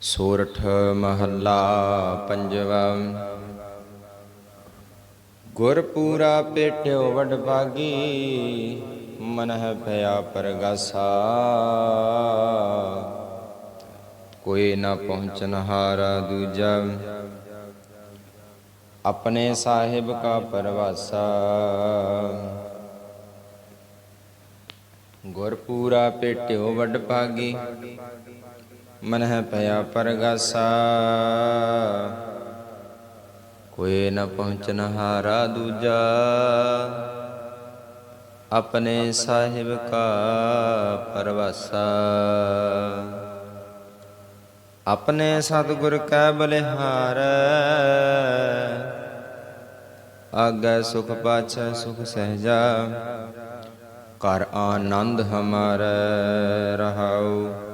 ਸੋਰਠ ਮਹੱਲਾ ਪੰਜਵਾ। ਗੁਰ ਪੂਰਾ ਪੇਟਿਓ ਵਡ ਭਾਗੀ, ਮਨਹਿ ਭਇਆ ਪਰਗਾਸਾ। ਕੋਈ ਨਾ ਪਹੁੰਚਨ ਹਾਰਾ ਦੂਜਾ। ਆਪਣੇ ਸਾਹਿਬ ਕਾ ਪਰਵਾਸਾ। ਗੁਰ ਪੂਰਾ ਪੇਟਿਓ ਵਡ ਭਾਗੀ ਮਨਹਿ ਭਇਆ ਪਰਗਾਸਾ। ਕੋਈ ਨ ਪਹੁੰਚਨ ਹਾਰਾ ਦੂਜਾ। ਆਪਣੇ ਸਾਹਿਬ ਕਾ ਪਰਵਾਸਾ। ਆਪਣੇ ਸਤਿਗੁਰ ਕੈ ਬਲਿਹਾਰ। ਆਗੈ ਸੁਖ ਪਾਛੈ ਸੁਖ ਸਹਿਜਾ। ਕਰ ਆਨੰਦ ਹਮਾਰ ਰਹਾਉ।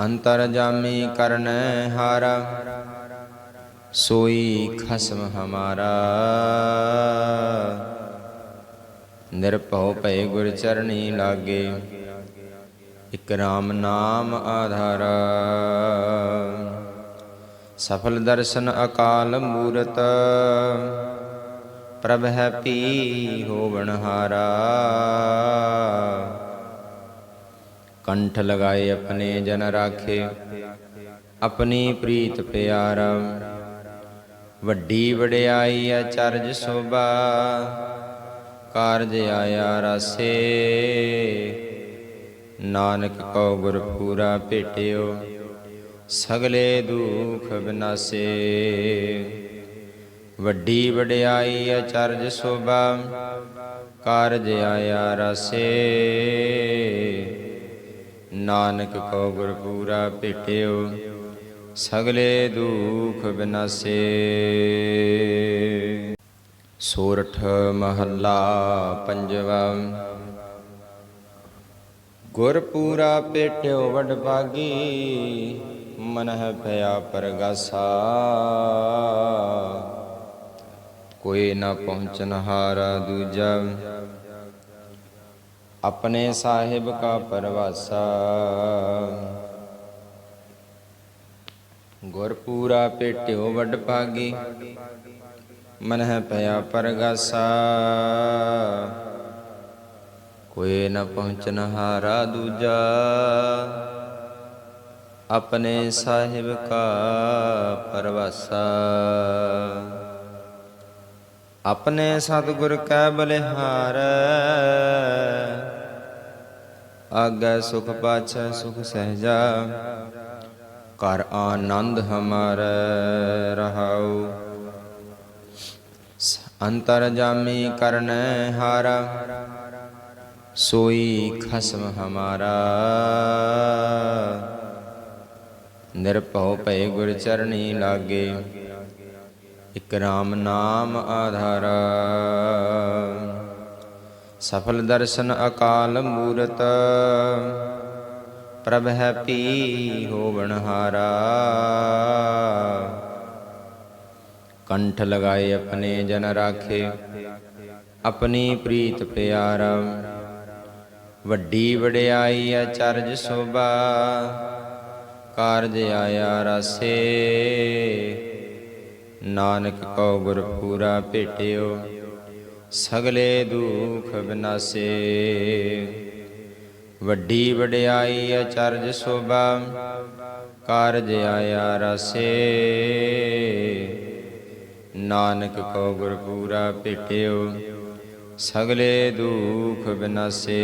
ਅੰਤਰ ਜਾਮੀ ਕਰਨੈ ਹਾਰਾ, ਸੋਈ ਖਸਮ ਹਮਾਰਾ। ਨਿਰਭਉ ਭੈ ਗੁਰ ਚਰਣੀ ਲਾਗੇ, ਇਕ ਰਾਮ ਨਾਮ ਆਧਾਰਾ। ਸਫਲ ਦਰਸ਼ਨ ਅਕਾਲ ਮੂਰਤ, ਪ੍ਰਭ ਹੈ ਪੀ ਹੋਵਣ ਹਾਰਾ। ਕੰਠ ਲਗਾਏ ਆਪਣੇ ਜਨ ਰਾਖੇ ਆਪਣੀ ਪ੍ਰੀਤ ਪਿਆਰਾ ਵੱਡੀ ਵਡਿਆਈ ਅਚਰਜ ਸੋਭਾ ਕਾਰਜ ਆਇਆ ਰਸੇ ਨਾਨਕ ਕਉ ਗੁਰ ਪੂਰਾ ਭੇਟਿਓ ਸਗਲੇ ਦੁਖ ਬਿਨਾਸੇ ਵੱਡੀ ਵਡਿਆਈ ਅਚਰਜ ਸੋਭਾ ਕਾਰਜ ਆਇਆ ਰਸੇ ਨਾਨਕ ਕਉ ਗੁਰ ਪੂਰਾ ਭੇਟਿਓ, ਸਗਲੇ ਦੁਖ ਬਿਨਾਸੇ। ਸੋਰਠ ਮਹੱਲਾ ਪੰਜਵਾ ਗੁਰ ਪੂਰਾ ਪੇਟਿਓ ਵਡ ਭਾਗੀ, ਮਨਹਿ ਭਇਆ ਪਰਗਾਸਾ। ਕੋਈ ਨਾ ਪਹੁੰਚਨ ਹਾਰਾ ਦੂਜਾ ਆਪਣੇ ਸਾਹਿਬ ਕਾ ਪਰਵਾਸਾ। ਗੁਰ ਪੂਰਾ ਪੇਟਿਓ ਵਡ ਭਾਗੀ, ਮਨਹਿ ਪਿਆ ਪਰਗਾਸਾ। ਕੋਈ ਨ ਪਹੁੰਚਨ ਹਾਰਾ ਦੂਜਾ, ਆਪਣੇ ਸਾਹਿਬ ਕਾ ਪਰਵਾਸਾ। ਆਪਣੇ ਸਤਿਗੁਰ ਕੈ ਬਲਿਹਾਰ ਆਗੈ ਸੁਖ ਪਾਛੈ ਸੁਖ ਸਹਿਜਾ ਕਰ ਆਨੰਦ ਹਮਾਰ ਰਹਾਉ। ਅੰਤਰ ਜਾਮੀ ਕਰਨੈ ਹਾਰਾ, ਸੋਈ ਖਸਮ ਹਮਾਰਾ। ਨਿਰਭਉ ਭੈ ਗੁਰ ਚਰਣੀ ਲਾਗੇ, ਇਕ ਰਾਮ ਨਾਮ ਆਧਾਰਾ। ਸਫਲ ਦਰਸ਼ਨ ਅਕਾਲ ਮੂਰਤ। ਪ੍ਰਭ ਹੈ ਪੀ ਹੋਵਣ ਹਾਰਾ। ਕੰਠ ਲਗਾਏ ਆਪਣੇ ਜਨ ਰਾਖੇ, ਆਪਣੀ ਪ੍ਰੀਤ ਪਿਆਰਾ। ਵੱਡੀ ਵਡਿਆਈ ਅਚਰਜ ਸੋਭਾ, ਕਾਰਜ ਆਇਆ ਰਸੇ। ਨਾਨਕ ਕਉ ਗੁਰ ਪੂਰਾ ਭੇਟਿਓ। ਸਗਲੇ ਦੁਖ ਬਿਨਾਸੇ। ਵੱਡੀ ਵਡਿਆਈ ਅਚਰਜ ਸੋਭਾ, ਕਾਰਜ ਆਇਆ ਰਸੇ। ਨਾਨਕ ਕਉ ਗੁਰ ਪੂਰਾ ਭੇਟਿਓ, ਸਗਲੇ ਦੁਖ ਬਿਨਾਸੇ।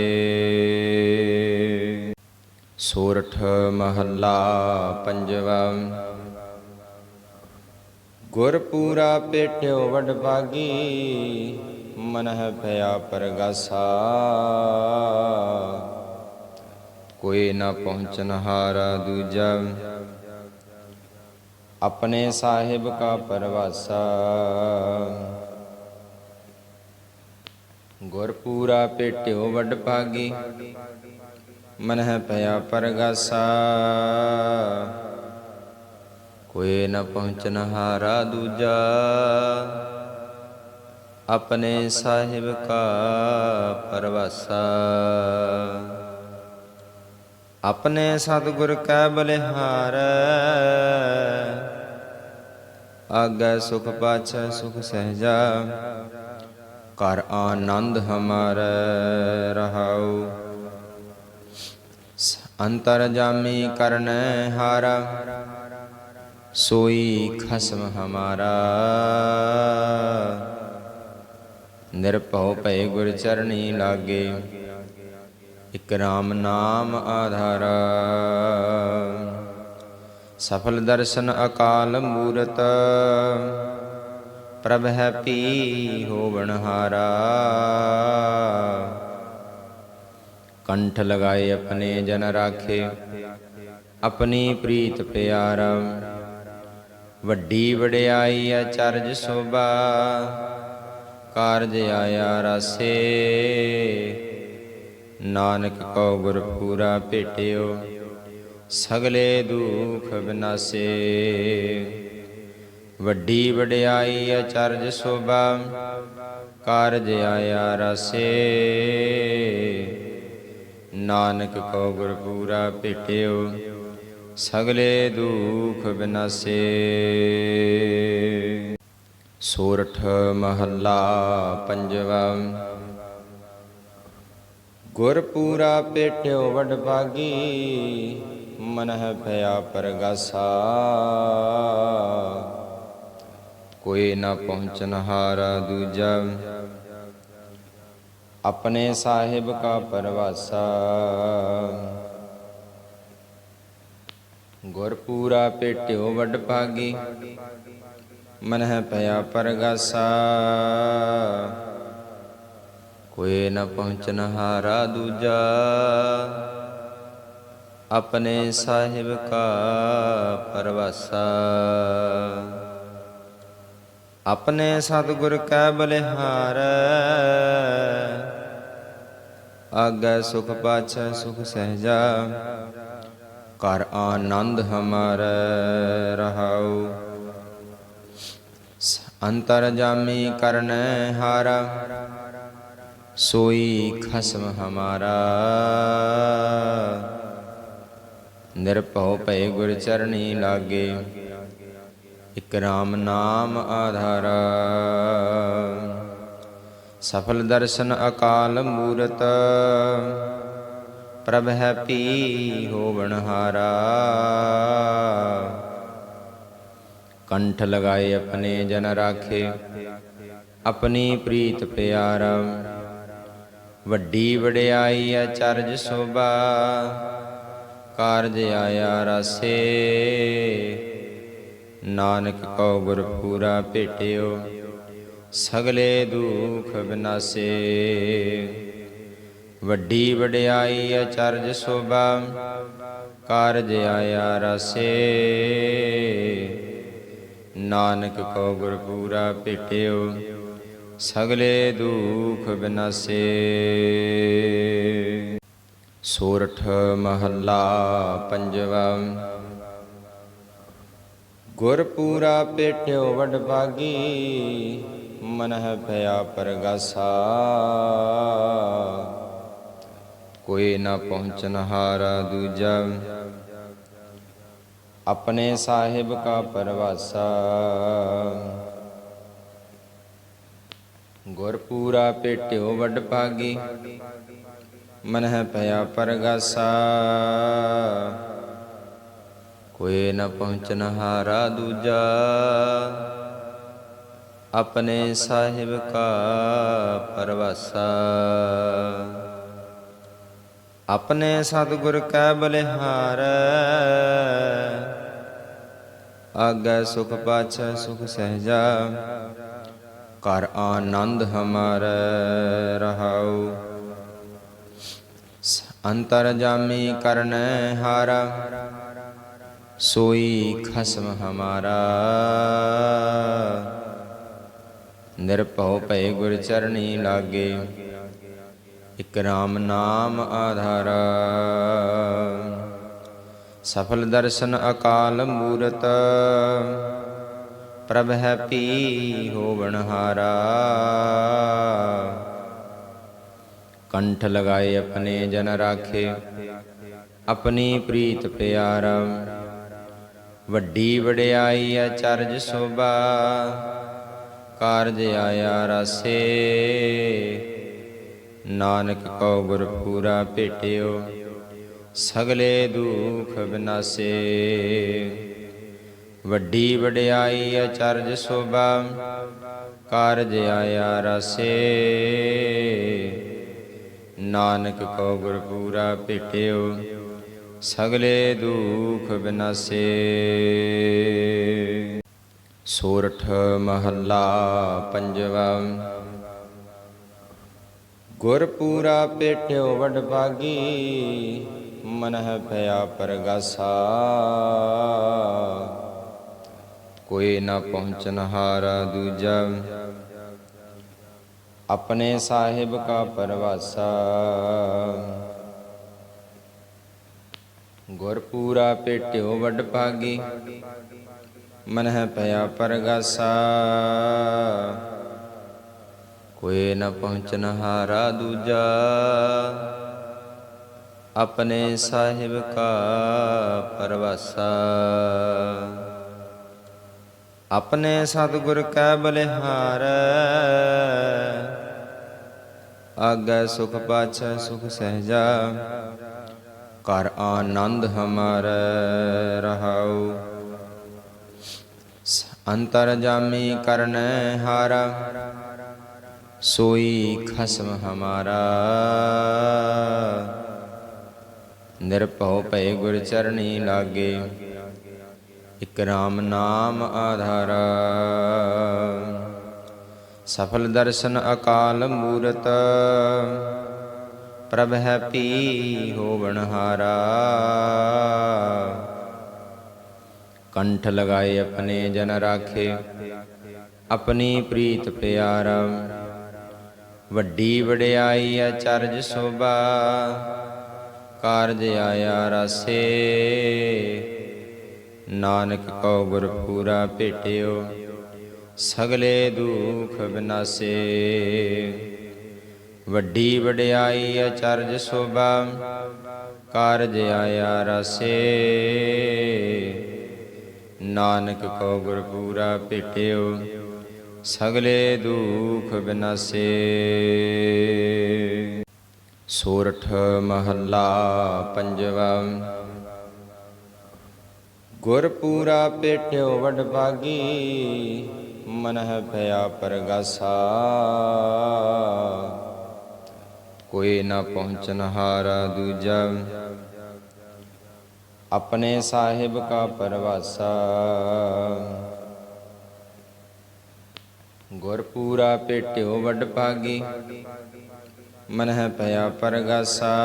ਸੋਰਠ ਮਹੱਲਾ ਪੰਜਵਾ ਗੁਰ ਪੂਰਾ ਪੇਟਿਓ ਵਡ ਮਨਹਿ ਭਇਆ ਪਰਗਾਸਾ। ਕੋਈ ਨਾ ਪਹੁੰਚਨ ਹਾਰਾ ਦੂਜਾ। ਆਪਣੇ ਸਾਹਿਬ ਕਾ ਪਰਵਾਸਾ। ਗੁਰ ਪੂਰਾ ਪੇਟਿਓ ਵਡ ਭਾਗੀ। ਮਨਹਿ ਭਇਆ ਪਰਗਾਸਾ। ਕੋਈ ਨ ਪਹੁੰਚਨ ਹਾਰਾ ਦੂਜਾ। ਆਪਣੇ ਸਾਹਿਬ ਕਾ ਪਰਵਾਸਾ। ਆਪਣੇ ਸਤਿਗੁਰ ਕੈ ਬਲਿਹਾਰੈ, ਆਗੈ ਸੁਖ ਪਾਛੈ ਸੁਖ ਸਹਿਜਾ ਕਰ ਆਨੰਦ ਹਮਾਰ ਰਹਾਉ। ਅੰਤਰ ਜਾਮੀ ਕਰਨੈ ਹਾਰਾ, ਸੋਈ ਖਸਮ ਹਮਾਰਾ। ਨਿਰਭਉ ਭੈ ਗੁਰ ਚਰਣੀ ਲਾਗੇ। ਇਕ ਰਾਮ ਨਾਮ ਆਧਾਰਾ। ਸਫਲ ਦਰਸ਼ਨ ਅਕਾਲ ਮੂਰਤ। ਪ੍ਰਭ ਹੈ ਪੀ ਹੋਵਣ ਹਾਰਾ। ਕੰਠ ਲਗਾਏ ਆਪਣੇ ਜਨ ਰਾਖੇ। ਆਪਣੀ ਪ੍ਰੀਤ ਪਿਆਰਾ। ਵੱਡੀ ਵਡਿਆਈ ਅਚਰਜ ਸੋਭਾ। ਕਾਰਜ ਆਇਆ ਰਸੇ। ਨਾਨਕ ਕਉ ਗੁਰ ਪੂਰਾ ਭੇਟਿਓ, ਸਗਲੇ ਦੁਖ ਬਿਨਾਸੇ। ਵੱਡੀ ਵਡਿਆਈ ਅਚਰਜ ਸੋਭਾ, ਕਾਰਜ ਆਇਆ ਰਸੇ। ਨਾਨਕ ਕਉ ਗੁਰ ਪੂਰਾ ਭੇਟਿਓ, ਸਗਲੇ ਦੁਖ ਬਿਨਾਸੇ। ਸੋਰਠ ਮਹੱਲਾ ਪੰਜਵਾ। ਗੁਰ ਪੂਰਾ ਭੇਟਿਓ ਵਡ ਭਾਗੀ, ਮਨਹਿ ਭਇਆ ਪਰਗਾਸਾ। ਕੋਈ ਨਾ ਪਹੁੰਚਨ ਹਾਰਾ ਦੂਜਾ। ਆਪਣੇ ਸਾਹਿਬ ਕਾ ਪਰਵਾਸਾ। ਗੁਰ ਪੂਰਾ ਭੇਟਿਓ ਵਡ ਭਾਗੀ ਮਨਹਿ ਭਇਆ ਪਰਗਾਸਾ। ਕੋਈ ਨ ਪਹੁੰਚਨ ਹਾਰਾ ਦੂਜਾ। ਆਪਣੇ ਸਾਹਿਬ ਕਾ ਪਰਵਾਸਾ। ਆਪਣੇ ਸਤਿਗੁਰ ਕੈ ਬਲਿਹਾਰੈ। ਆਗੈ ਸੁਖ ਪਾਛੈ ਸੁਖ ਸਹਿਜਾ। ਕਰ ਆਨੰਦ ਹਮਾਰੈ ਰਹਾਉ। ਅੰਤਰ ਜਾਮੀ ਕਰਨੈ ਹਾਰਾ, ਸੋਈ ਖਸਮ ਹਮਾਰਾ। ਨਿਰਭਉ ਭੈ ਗੁਰ ਚਰਣੀ ਲਾਗੇ, ਇਕ ਰਾਮ ਨਾਮ ਆਧਾਰਾ। ਸਫਲ ਦਰਸ਼ਨ ਅਕਾਲ ਮੂਰਤ, ਪ੍ਰਭ ਹੈ ਪੀ ਹੋਵਣ ਹਾਰਾ ਕੰਠ ਲਗਾਏ ਆਪਣੇ ਜਨ ਰਾਖੇ ਆਪਣੀ ਪ੍ਰੀਤ ਪਿਆਰਾ ਵੱਡੀ ਵਡਿਆਈ ਅਚਰਜ ਸੋਭਾ ਕਾਰਜ ਆਇਆ ਰਸੇ ਨਾਨਕ ਕਉ ਗੁਰ ਪੂਰਾ ਭੇਟਿਓ ਸਗਲੇ ਦੁਖ ਬਿਨਾਸੇ ਵੱਡੀ ਵਡਿਆਈ ਅਚਰਜ ਸੋਭਾ ਕਾਰਜ ਆਇਆ ਰਸੇ ਨਾਨਕ ਕਉ ਗੁਰ ਪੂਰਾ ਭੇਟਿਓ, ਸਗਲੇ ਦੁਖ ਬਿਨਾਸੇ। ਸੋਰਠ ਮਹੱਲਾ ਪੰਜਵਾ, ਗੁਰ ਪੂਰਾ ਭੇਟਿਓ ਵਡ ਭਾਗੀ, ਮਨਹਿ ਭਇਆ ਪਰਗਾਸਾ। ਕੋਈ ਨਾ ਪਹੁੰਚਨ ਹਾਰਾ ਦੂਜਾ ਆਪਣੇ ਸਾਹਿਬ ਕਾ ਪਰਵਾਸਾ। ਗੁਰ ਪੂਰਾ ਭੇਟਿਓ ਵਡ ਭਾਗੀ ਮਨਹਿ ਭਇਆ ਪਰਗਾਸਾ। ਕੋਈ ਨ ਪਹੁੰਚਨ ਹਾਰਾ ਦੂਜਾ, ਆਪਣੇ ਸਾਹਿਬ ਕਾ ਪਰਵਾਸਾ। ਆਪਣੇ ਸਤਿਗੁਰ ਕੈ ਬਲਿਹਾਰੈ ਆਗੈ ਸੁਖ ਪਾਛੈ ਸੁਖ ਸਹਿਜਾ ਕਰ ਆਨੰਦ ਹਮਾਰੈ ਰਹਾਉ। ਅੰਤਰ ਜਾਮੀ ਕਰਨੈ ਹਾਰਾ, ਸੋਈ ਖਸਮ ਹਮਾਰਾ। ਨਿਰਭਉ ਭੈ ਗੁਰ ਚਰਣੀ ਲਾਗੇ, ਇਕ ਰਾਮ ਨਾਮ ਆਧਾਰਾ। ਸਫਲ ਦਰਸ਼ਨ ਅਕਾਲ ਮੂਰਤ, ਪ੍ਰਭ ਹੈ ਪੀ ਹੋਵਣ ਹਾਰਾ। ਕੰਠ ਲਗਾਏ ਆਪਣੇ ਜਨ ਰਾਖੇ, ਆਪਣੀ ਪ੍ਰੀਤ ਪਿਆਰਾ। ਵੱਡੀ ਵਡਿਆਈ ਅਚਰਜ ਸੋਭਾ, ਕਾਰਜ ਆਇਆ ਰਸੇ। ਨਾਨਕ ਕਉ ਗੁਰ ਪੂਰਾ ਭੇਟਿਓ। ਸਗਲੇ ਦੁਖ ਬਿਨਾਸੇ। ਵੱਡੀ ਵਡਿਆਈ ਅਚਰਜ ਸੋਭਾ, ਕਾਰਜ ਆਇਆ ਰਸੇ। ਨਾਨਕ ਕਉ ਗੁਰ ਪੂਰਾ ਭੇਟਿਓ, ਸਗਲੇ ਦੁਖ ਬਿਨਾਸੇ। ਸੋਰਠ ਮਹੱਲਾ ਪੰਜਵਾ ਗੁਰ ਪੂਰਾ ਭੇਟਿਓ ਵਡਭਾਗੀ ਮਨਹਿ ਭਇਆ ਪਰਗਾਸਾ। ਕੋਈ ਨਾ ਪਹੁੰਚਨ ਹਾਰਾ ਦੂਜਾ। ਆਪਣੇ ਸਾਹਿਬ ਕਾ ਪਰਵਾਸਾ। ਗੁਰ ਪੂਰਾ ਭੇਟਿਓ ਵਡ ਭਾਗੀ। ਮਨਹਿ ਭਇਆ ਪਰਗਾਸਾ। ਕੋਈ ਨ ਪਹੁੰਚਨ ਹਾਰਾ ਦੂਜਾ। ਆਪਣੇ ਸਾਹਿਬ ਕਾ ਪਰਵਾਸਾ। ਆਪਣੇ ਸਤਿਗੁਰ ਕੈ ਬਲਿਹਾਰ, ਆਗੈ ਸੁਖ ਪਾਛੈ ਸੁਖ ਸਹਿਜਾ ਕਰ ਆਨੰਦ ਹਮਾਰ ਰਹਾਉ। ਅੰਤਰ ਜਾਮੀ ਕਰਨੈ ਹਾਰਾ, ਸੋਈ ਖਸਮ ਹਮਾਰਾ। ਨਿਰਭਉ ਭੈ ਗੁਰ ਚਰਣੀ ਲਾਗੇ, ਇਕ ਰਾਮ ਨਾਮ ਆਧਾਰਾ। ਸਫਲ ਦਰਸ਼ਨ ਅਕਾਲ ਮੂਰਤ, ਪ੍ਰਭ ਹੈ ਪੀ ਹੋਵਣ ਹਾਰਾ। ਕੰਠ ਲਗਾਏ ਆਪਣੇ ਜਨ ਰਾਖੇ, ਆਪਣੀ ਪ੍ਰੀਤ ਪਿਆਰਾ। ਵੱਡੀ ਵਡਿਆਈ ਅਚਰਜ ਸੋਭਾ ਕਾਰਜ ਆਇਆ ਰਸੇ। ਨਾਨਕ ਕਉ ਗੁਰ ਪੂਰਾ ਭੇਟਿਓ, ਸਗਲੇ ਦੁਖ ਬਿਨਾਸੇ। ਵੱਡੀ ਵਡਿਆਈ ਅਚਰਜ ਸੋਭਾ, ਕਾਰਜ ਆਇਆ ਰਸੇ। ਨਾਨਕ ਕਉ ਗੁਰ ਪੂਰਾ ਭੇਟਿਓ, ਸਗਲੇ ਦੁਖ ਬਿਨਾਸੇ। ਸੋਰਠ ਮਹੱਲਾ ਪੰਜਵਾ। ਗੁਰ ਪੂਰਾ ਭੇਟਿਓ ਵਡ ਭਾਗੀ, ਮਨਹਿ ਭਇਆ ਪਰਗਾਸਾ। ਕੋਈ ਨਾ ਪਹੁੰਚਨ ਹਾਰਾ ਦੂਜਾ। ਆਪਣੇ ਸਾਹਿਬ ਕਾ ਪਰਵਾਸਾ। ਗੁਰ ਪੂਰਾ ਭੇਟਿਓ ਵਡ ਭਾਗੀ ਮਨਹਿ ਭਇਆ ਪਰਗਾਸਾ।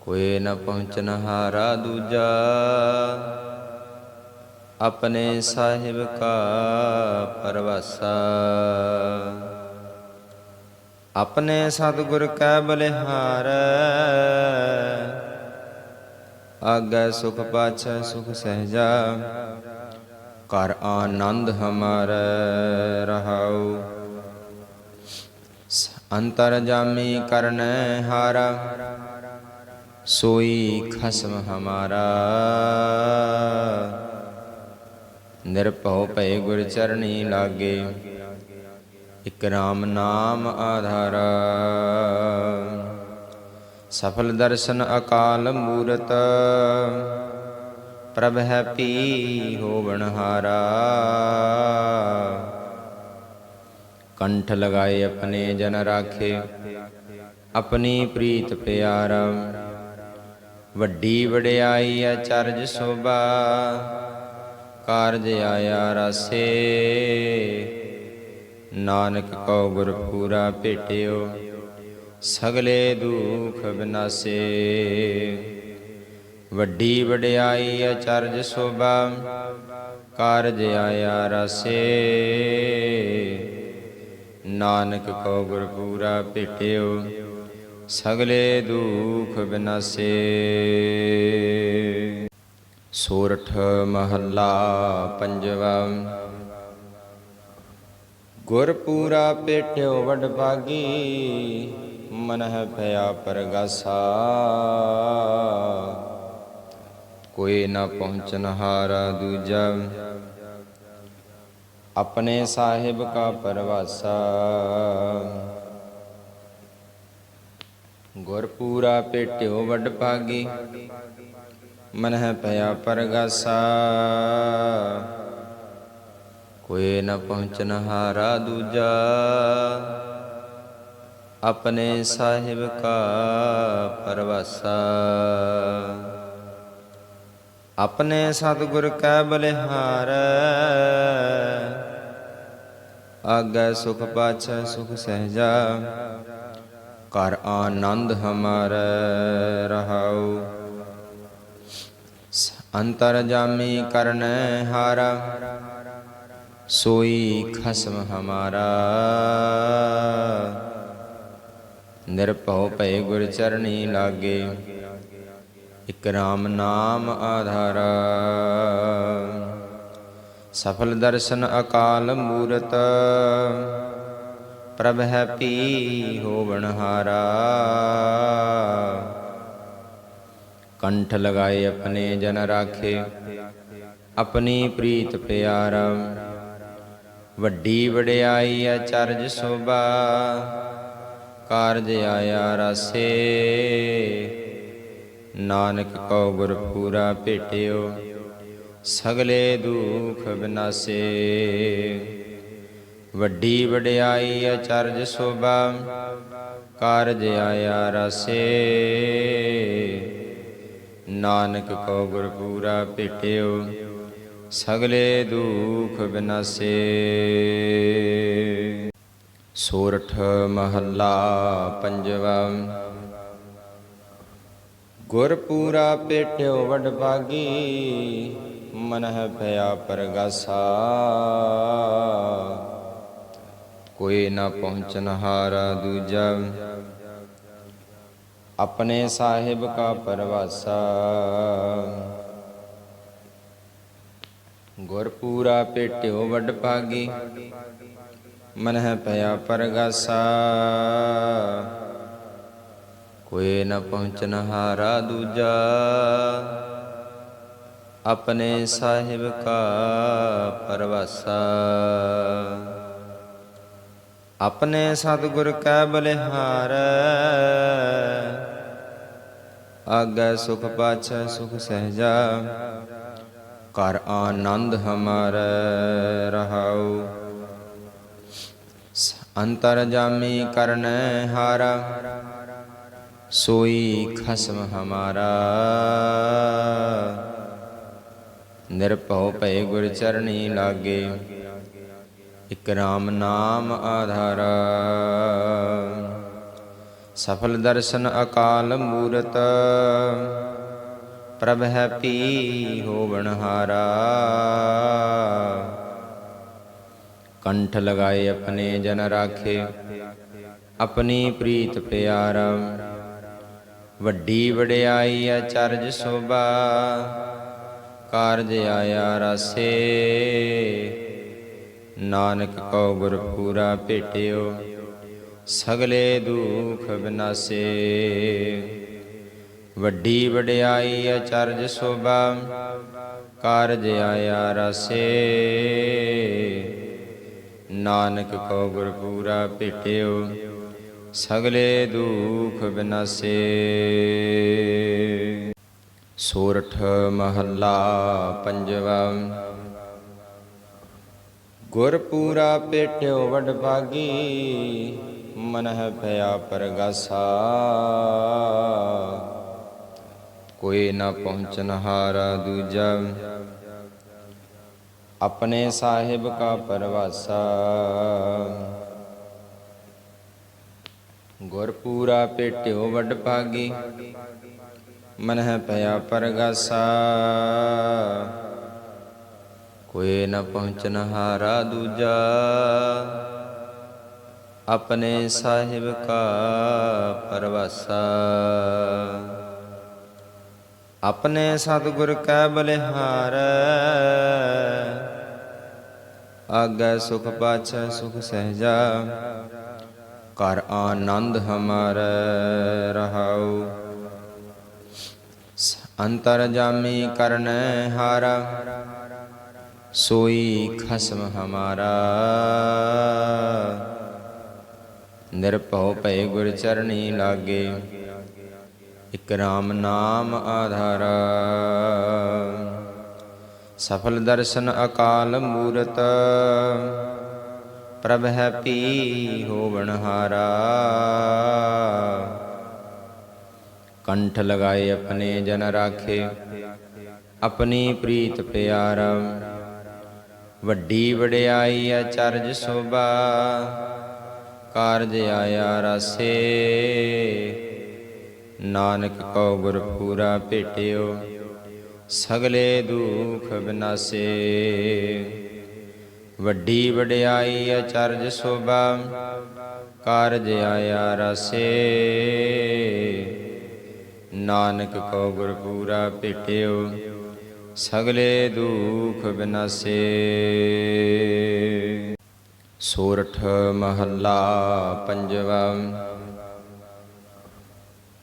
ਕੋਈ ਨ ਪਹੁੰਚਨ ਹਾਰਾ ਦੂਜਾ। ਆਪਣੇ ਸਾਹਿਬ ਕਾ ਪਰਵਾਸਾ। ਆਪਣੇ ਸਤਿਗੁਰ ਕੈ ਬਲਿਹਾਰ। ਆਗੈ ਸੁਖ ਪਾਛੈ ਸੁਖ ਸਹਿਜਾ। ਕਰ ਆਨੰਦ ਹਮਾਰ ਰਹਾਉ। ਅੰਤਰ ਜਾਮੀ ਕਰਨੈ ਹਾਰਾ, ਸੋਈ ਖਸਮ ਹਮਾਰਾ। ਨਿਰਭਉ ਭੈ ਗੁਰ ਚਰਣੀ ਲਾਗੇ, ਇਕ ਰਾਮ ਨਾਮ ਆਧਾਰਾ। ਸਫਲ ਦਰਸ਼ਨ ਅਕਾਲ ਮੂਰਤ, ਪ੍ਰਭ ਹੈ ਪੀ ਹੋਵਣ ਹਾਰਾ। ਕੰਠ ਲਗਾਏ ਆਪਣੇ ਜਨ ਰਾਖੇ ਆਪਣੀ ਪ੍ਰੀਤ ਪਿਆਰਾ ਵੱਡੀ ਵਡਿਆਈ ਅਚਰਜ ਸੋਭਾ ਕਾਰਜ ਆਇਆ ਰਸੇ ਨਾਨਕ ਕਉ ਗੁਰ ਪੂਰਾ ਭੇਟਿਓ ਸਗਲੇ ਦੁਖ ਬਿਨਾਸੇ ਵੱਡੀ ਵਡਿਆਈ ਅਚਰਜ ਸੋਭਾ ਕਾਰਜ ਆਇਆ ਰਸੇ ਨਾਨਕ ਕਉ ਗੁਰ ਪੂਰਾ ਭੇਟਿਓ, ਸਗਲੇ ਦੁਖ ਬਿਨਾਸੇ। ਸੋਰਠ ਮਹੱਲਾ ਪੰਜਵਾ ਗੁਰ ਪੂਰਾ ਭੇਟਿਓ ਵਡ ਭਾਗੀ, ਮਨਹਿ ਭਇਆ ਪਰਗਾਸਾ। ਕੋਈ ਨਾ ਪਹੁੰਚਨ ਹਾਰਾ ਦੂਜਾ ਆਪਣੇ ਸਾਹਿਬ ਕਾ ਪਰਵਾਸਾ। ਗੁਰ ਪੂਰਾ ਪੇਟਿਓ ਵੱਡ ਭਾਗੀ, ਮਨਹਿ ਭਇਆ ਪਰਗਾਸਾ। ਕੋਈ ਨ ਪਹੁੰਚਨ ਹਾਰਾ ਦੂਜਾ, ਆਪਣੇ ਸਾਹਿਬ ਕਾ ਪਰਵਾਸਾ। ਆਪਣੇ ਸਤਿਗੁਰ ਕੈ ਬਲਿਹਾਰ ਆਗੈ ਸੁਖ ਪਾਛੈ ਸੁਖ ਸਹਿਜਾ ਕਰ ਆਨੰਦ ਹਮਾਰ ਰਹਾਉ। ਅੰਤਰ ਜਾਮੀ ਕਰਨੈ ਹਾਰਾ, ਸੋਈ ਖਸਮ ਹਮਾਰਾ। ਨਿਰਭਉ ਭਏ ਗੁਰ ਚਰਣੀ ਲਾਗੇ, ਇਕ ਰਾਮ ਨਾਮ ਆਧਾਰਾ। ਸਫਲ ਦਰਸ਼ਨ ਅਕਾਲ ਮੂਰਤ, ਪ੍ਰਭ ਹੈ ਪੀ ਹੋਵਣ ਹਾਰਾ। ਕੰਠ ਲਗਾਏ ਆਪਣੇ ਜਨ ਰਾਖੇ, ਆਪਣੀ ਪ੍ਰੀਤ ਪਿਆਰਾ। ਵੱਡੀ ਵਡਿਆਈ ਅਚਰਜ ਸੋਭਾ, ਕਾਰਜ ਆਇਆ ਰਸੇ। ਨਾਨਕ ਕਉ ਗੁਰ ਪੂਰਾ ਭੇਟਿਓ ਸਗਲੇ ਦੁਖ ਬਿਨਾਸੇ। ਵੱਡੀ ਵਡਿਆਈ ਅਚਰਜ ਸੋਭਾ, ਕਾਰਜ ਆਇਆ ਰਸੇ। ਨਾਨਕ ਕਉ ਗੁਰ ਪੂਰਾ ਭੇਟਿਓ, ਸਗਲੇ ਦੁਖ ਬਿਨਾਸੇ। ਸੋਰਠ ਮਹੱਲਾ ਪੰਜਵਾ ਗੁਰ ਪੂਰਾ ਪੇਟਿਓ ਵਡ ਮਨਹਿ ਭਇਆ ਪਰਗਾਸਾ। ਕੋਈ ਨਾ ਪਹੁੰਚਨ ਹਾਰਾ ਦੂਜਾ। ਆਪਣੇ ਸਾਹਿਬ ਕਾ ਪਰਵਾਸਾ। ਗੁਰ ਪੂਰਾ ਪੇਟਿਓ ਵਡ ਭਾਗੀ। ਮਨਹਿ ਪਿਆ ਪਰਗਾਸਾ। ਕੋਈ ਨ ਪਹੁੰਚਨ ਹਾਰਾ ਦੂਜਾ। ਆਪਣੇ ਸਾਹਿਬ ਕਾ ਪਰਵਾਸਾ। ਆਪਣੇ ਸਤਿਗੁਰ ਕੈ ਬਲਿਹਾਰ, ਆਗੈ ਸੁਖ ਪਾਛੈ ਸੁਖ ਸਹਿਜਾ ਕਰ ਆਨੰਦ ਹਮਾਰ ਰਹਾਉ। ਅੰਤਰ ਜਾਮੀ ਕਰਨੈ ਹਾਰਾ, ਸੋਈ ਖਸਮ ਹਮਾਰਾ। ਨਿਰਭਉ ਭਏ ਗੁਰ ਚਰਣੀ ਲਾਗੇ। ਇਕ ਰਾਮ ਨਾਮ ਆਧਾਰਾ। ਸਫਲ ਦਰਸ਼ਨ ਅਕਾਲ ਮੂਰਤ। ਪ੍ਰਭ ਹੈ ਪੀ ਹੋਵਣ ਹਾਰਾ। ਕੰਠ ਲਗਾਏ ਆਪਣੇ ਜਨ ਰਾਖੇ। ਆਪਣੀ ਪ੍ਰੀਤ ਪਿਆਰਾ। ਵੱਡੀ ਵਡਿਆਈ ਅਚਰਜ ਸੋਭਾ। ਕਾਰਜ ਆਇਆ ਰਸੇ। ਨਾਨਕ ਕਉ ਗੁਰ ਪੂਰਾ ਭੇਟਿਓ, ਸਗਲੇ ਦੁਖ ਬਿਨਾਸੇ। ਵੱਡੀ ਵਡਿਆਈ ਅਚਰਜ ਸੋਭਾ, ਕਾਰਜ ਆਇਆ ਰਸੇ। ਨਾਨਕ ਕਉ ਗੁਰ ਪੂਰਾ ਭੇਟਿਓ, ਸਗਲੇ ਦੁਖ ਬਿਨਾਸੇ। ਸੋਰਠ ਮਹੱਲਾ ਪੰਜਵਾ। ਗੁਰ ਪੂਰਾ ਪੇਟਿਓ ਵਡ ਭਾਗੀ, ਮਨਹਿ ਭਇਆ ਪਰਗਾਸਾ। ਕੋਈ ਨਾ ਪਹੁੰਚਨ ਹਾਰਾ ਦੂਜਾ। ਆਪਣੇ ਸਾਹਿਬ ਕਾ ਪਰਵਾਸਾ। ਗੁਰ ਪੂਰਾ ਪੇਟਿਓ ਵੱਡ ਭਾਗੀ ਮਨਹਿ ਭਇਆ ਪਰਗਾਸਾ। ਕੋਈ ਨ ਪਹੁੰਚਨ ਹਾਰਾ ਦੂਜਾ। ਆਪਣੇ ਸਾਹਿਬ ਕਾ ਪਰਵਾਸਾ। ਆਪਣੇ ਸਤਿਗੁਰ ਕੈ ਬਲਿਹਾਰ। ਆਗੈ ਸੁਖ ਪਾਛੈ ਸੁਖ ਸਹਿਜਾ। ਕਰ ਆਨੰਦ ਹਮਾਰ ਰਹਾਉ। ਅੰਤਰ ਜਾਮੀ ਕਰਨੈ ਹਾਰਾ, ਸੋਈ ਖਸਮ ਹਮਾਰਾ। ਨਿਰਭਉ ਭੈ ਗੁਰ ਚਰਣੀ ਲਾਗੇ, ਇਕ ਰਾਮ ਨਾਮ ਆਧਾਰਾ। ਸਫਲ ਦਰਸ਼ਨ ਅਕਾਲ ਮੂਰਤ, ਪ੍ਰਭ ਹੈ ਪੀ ਹੋਵਣ ਹਾਰਾ। ਕੰਠ ਲਗਾਏ ਆਪਣੇ ਜਨ ਰਾਖੇ ਆਪਣੀ ਪ੍ਰੀਤ ਪਿਆਰਾ ਵੱਡੀ ਵਡਿਆਈ ਅਚਰਜ ਸੋਭਾ ਕਾਰਜ ਆਇਆ ਰਸੇ ਨਾਨਕ ਕਉ ਗੁਰ ਪੂਰਾ ਭੇਟਿਓ ਸਗਲੇ ਦੁਖ ਬਿਨਾਸੇ ਵੱਡੀ ਵਡਿਆਈ ਅਚਰਜ ਸੋਭਾ ਕਾਰਜ ਆਇਆ ਰਸੇ ਨਾਨਕ ਕਉ ਗੁਰ ਪੂਰਾ ਭੇਟਿਓ, ਸਗਲੇ ਦੁਖ ਬਿਨਾਸੇ। ਸੋਰਠ ਮਹੱਲਾ ਪੰਜਵਾ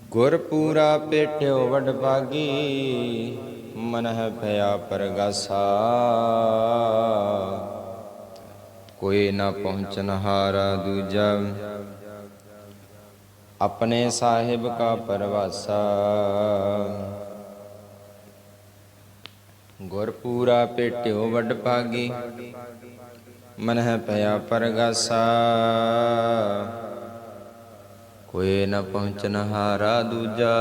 ਗੁਰ ਪੂਰਾ ਭੇਟਿਓ ਵਡ ਭਾਗੀ, ਮਨਹਿ ਭਇਆ ਪਰਗਾਸਾ। ਕੋਈ ਨਾ ਪਹੁੰਚਨ ਹਾਰਾ ਦੂਜਾ ਆਪਣੇ ਸਾਹਿਬ ਕਾ ਪਰਵਾਸਾ। ਗੁਰ ਪੂਰਾ ਭੇਟਿਓ ਵਡ ਭਾਗੀ ਮਨ ਹੈ ਭਇਆ ਪਰਗਾਸਾ। ਕੋਈ ਨ ਪਹੁੰਚਨ ਹਾਰਾ ਦੂਜਾ,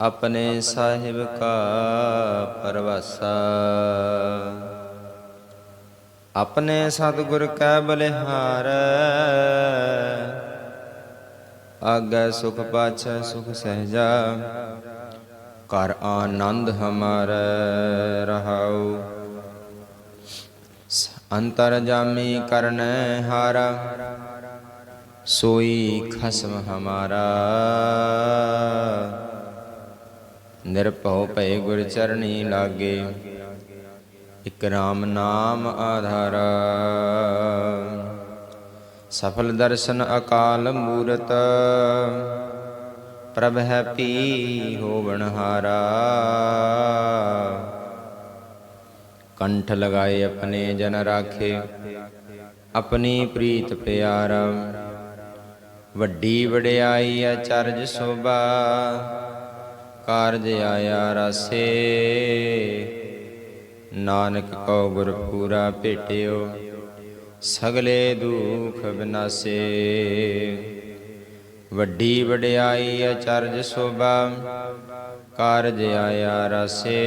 ਆਪਣੇ ਸਾਹਿਬ ਕਾ ਪਰਵਾਸਾ। ਆਪਣੇ ਸਤਿਗੁਰ ਕੈ ਬਲਿਹਾਰ ਆਗੈ ਸੁਖ ਪਾਛੈ ਸੁਖ ਸਹਿਜਾ ਕਰ ਆਨੰਦ ਹਮਾਰ ਰਹਾਉ। ਅੰਤਰ ਜਾਮੀ ਕਰਨੈ ਹਾਰਾ, ਸੋਈ ਖਸਮ ਹਮਾਰਾ। ਨਿਰਭਉ ਭੈ ਗੁਰ ਚਰਣੀ ਲਾਗੇ, ਇਕ ਰਾਮ ਨਾਮ ਆਧਾਰਾ। ਸਫਲ ਦਰਸ਼ਨ ਅਕਾਲ ਮੂਰਤ। ਪ੍ਰਭ ਹੈ ਪੀ ਹੋਵਣ ਹਾਰਾ। ਕੰਠ ਲਗਾਏ ਆਪਣੇ ਜਨ ਰਾਖੇ। ਆਪਣੀ ਪ੍ਰੀਤ ਪਿਆਰਾ। ਵੱਡੀ ਵਡਿਆਈ ਅਚਰਜ ਸੋਭਾ। ਕਾਰਜ ਆਇਆ ਰਸੇ। ਨਾਨਕ ਕਉ ਗੁਰ ਪੂਰਾ ਭੇਟਿਓ। ਸਗਲੇ ਦੁਖ ਬਿਨਾਸੇ। ਵੱਡੀ ਵਡਿਆਈ ਅਚਰਜ ਸੋਭਾ, ਕਾਰਜ ਆਇਆ ਰਸੇ।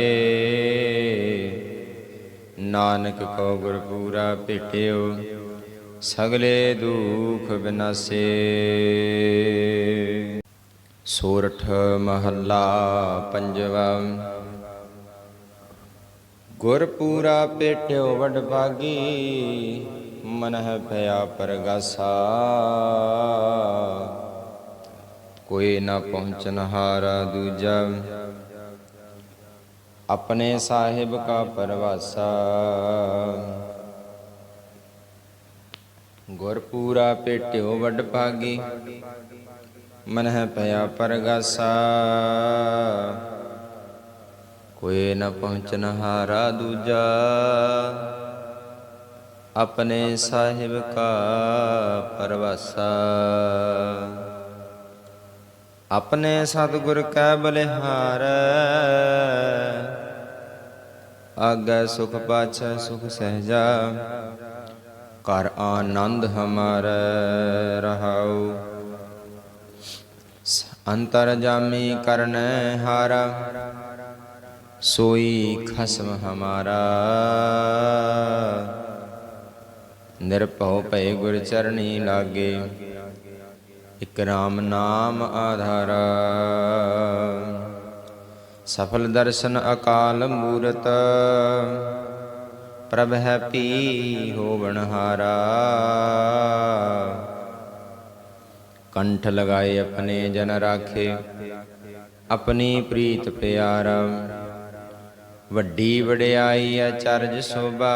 ਨਾਨਕ ਕਉ ਗੁਰ ਪੂਰਾ ਭੇਟਿਓ, ਸਗਲੇ ਦੁਖ ਬਿਨਾਸੇ। ਸੋਰਠ ਮਹੱਲਾ ਪੰਜਵਾ ਗੁਰ ਪੂਰਾ ਭੇਟਿਓ ਵਡਭਾਗੀ ਮਨਹਿ ਭਇਆ ਪਰਗਾਸਾ। ਕੋਈ ਨਾ ਪਹੁੰਚਨ ਹਾਰਾ ਦੂਜਾ। ਆਪਣੇ ਸਾਹਿਬ ਕਾ ਪਰਵਾਸਾ। ਗੁਰ ਪੂਰਾ ਭੇਟਿਓ ਵਡ ਭਾਗੀ। ਮਨਹਿ ਪਿਆ ਪਰਗਾਸਾ। ਕੋਈ ਨ ਪਹੁੰਚਨ ਹਾਰਾ ਦੂਜਾ। ਆਪਣੇ ਸਾਹਿਬ ਕਾ ਪਰਵਾਸਾ। ਆਪਣੇ ਸਤਿਗੁਰ ਕੈ ਬਲਿਹਾਰ। ਆਗੈ ਸੁਖ ਪਾਛੈ, ਸੁਖ ਸਹਿਜਾ। ਕਰ ਆਨੰਦ ਹਮਾਰ ਰਹਾਉ। ਅੰਤਰ ਜਾਮੀ ਕਰਨੈ ਹਾਰਾ। ਸੋਈ ਖਸਮ ਹਮਾਰਾ। ਨਿਰਭਉ ਭੈ ਗੁਰ ਚਰਣੀ ਲਾਗੇ। ਇਕ ਰਾਮ ਨਾਮ ਆਧਾਰਾ। ਸਫਲ ਦਰਸ਼ਨ ਅਕਾਲ ਮੂਰਤ। ਪ੍ਰਭ ਹੈ ਪੀ ਹੋਵਣ ਹਾਰਾ। ਕੰਠ ਲਗਾਏ ਆਪਣੇ ਜਨ ਰਾਖੇ। ਆਪਣੀ ਪ੍ਰੀਤ ਪਿਆਰਾ। ਵੱਡੀ ਵਡਿਆਈ ਅਚਰਜ ਸੋਭਾ।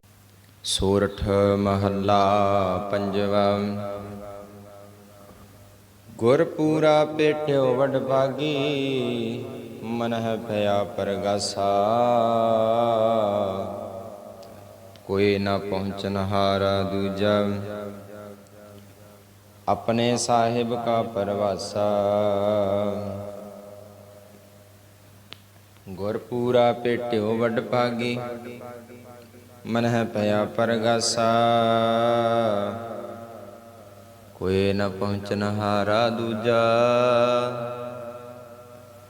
ਸੋਰਠ ਮਹੱਲਾ ਪੰਜਵਾ। ਗੁਰ ਪੂਰਾ ਭੇਟਿਓ ਵਡ ਭਾਗੀ, ਮਨਹਿ ਭਇਆ ਪਰਗਾਸਾ। ਕੋਈ ਨਾ ਪਹੁੰਚਨ ਹਾਰਾ ਦੂਜਾ। ਆਪਣੇ ਸਾਹਿਬ ਕਾ ਪਰਵਾਸਾ। ਗੁਰ ਪੂਰਾ ਭੇਟਿਓ ਵਡ ਭਾਗੀ ਮਨਹਿ ਭਇਆ ਪਰਗਾਸਾ। ਕੋਈ ਨ ਪਹੁੰਚਨ ਹਾਰਾ ਦੂਜਾ।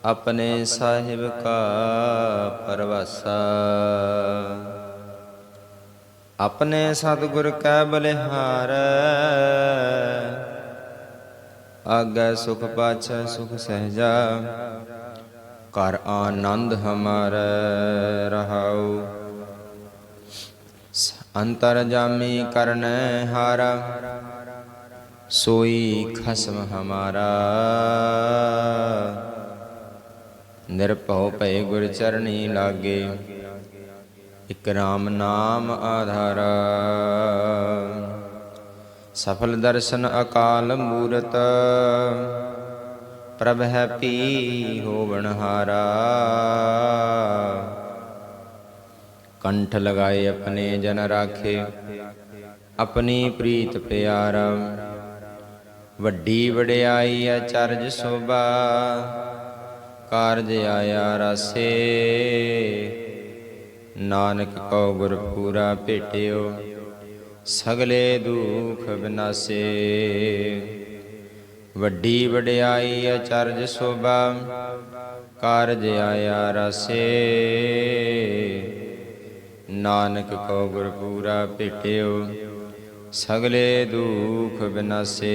ਆਪਣੇ ਸਾਹਿਬ ਕਾ ਪਰਵਾਸਾ। ਆਪਣੇ ਸਤਿਗੁਰ ਕੈ ਬਲਿਹਾਰ। ਆਗੈ ਸੁਖ ਪਾਛੈ ਸੁਖ ਸਹਿਜਾ। ਕਰ ਆਨੰਦ ਹਮਾਰ ਰਹਾਉ। ਅੰਤਰ ਜਾਮੀ ਕਰਨੈ ਹਾਰਾ, ਸੋਈ ਖਸਮ ਹਮਾਰਾ। ਨਿਰਭਉ ਭਏ ਗੁਰ ਚਰਣੀ ਲਾਗੇ, ਇਕ ਰਾਮ ਨਾਮ ਆਧਾਰਾ। ਸਫਲ ਦਰਸ਼ਨ ਅਕਾਲ ਮੂਰਤ, ਪ੍ਰਭ ਹੈ ਪੀ ਹੋਵਣ ਹਾਰਾ। ਕੰਠ ਲਗਾਏ ਆਪਣੇ ਜਨ ਰਾਖੇ ਆਪਣੀ ਪ੍ਰੀਤ ਪਿਆਰਾ ਵੱਡੀ ਵਡਿਆਈ ਅਚਰਜ ਸੋਭਾ ਕਾਰਜ ਆਇਆ ਰਸੇ ਨਾਨਕ ਕਉ ਗੁਰ ਪੂਰਾ ਭੇਟਿਓ ਸਗਲੇ ਦੁਖ ਬਿਨਾਸੇ ਵੱਡੀ ਵਡਿਆਈ ਅਚਰਜ ਸੋਭਾ ਕਾਰਜ ਆਇਆ ਰਸੇ ਨਾਨਕ ਕਉ ਗੁਰ ਪੂਰਾ ਭੇਟਿਓ ਸਗਲੇ ਦੁਖ ਬਿਨਾਸੇ।